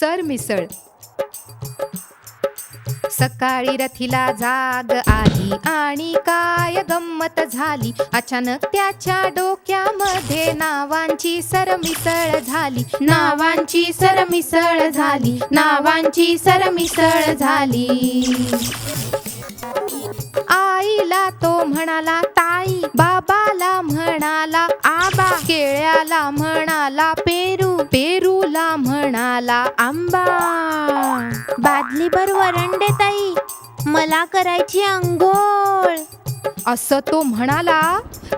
सरमिसळ सकाळी रथीला जाग आली आणि काय गंमत झाली? अचानक त्याच्या डोक्यामध्ये नावांची सरमिसळ झाली. नावांची सरमिसळ झाली. नावांची सरमिसळ झाली. आईला तो म्हणाला ताई बाबाला म्हणाला आबा. केळ्याला म्हणाला पेरू पेरू. आला आंबा. बादलीभर वरंडे ताई मला करायची अंघोळ असं तो म्हणाला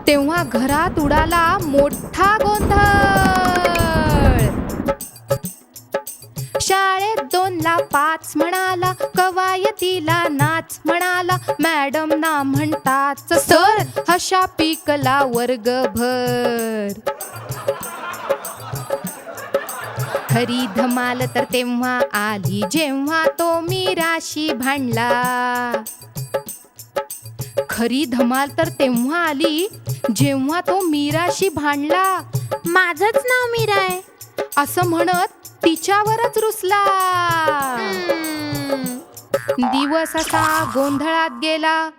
तेव्हा घरात उडाला मोठा गोंधळ. शाळेत दोनला पाच म्हणाला कवायतीला नाच म्हणाला मॅडम ना म्हणताच सर हशा पिकला वर्गभर. खरी धमाल तर तेव्हा आली जेव्हा तो मीराशी भांडला. खरी धमाल तर तेव्हा आली जेव्हा तो मीराशी भांडला. माझंच नाव मीरा आहे. असं म्हणत तिच्यावरच रुसला. दिवस असा गोंधळात गेला.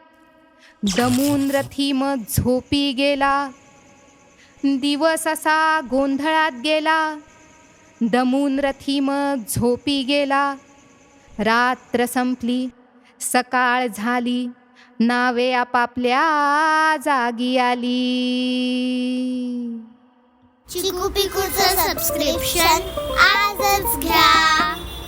दमून रथी मग झोपी गेला. दिवस असा गोंधळात गेला. दमून रथी मग झोपी गेला. रात्र संपली सकाळ झाली नावे आपापल्या जागी आली. चिकू पिकूचं सबस्क्रिप्शन आजच घ्या.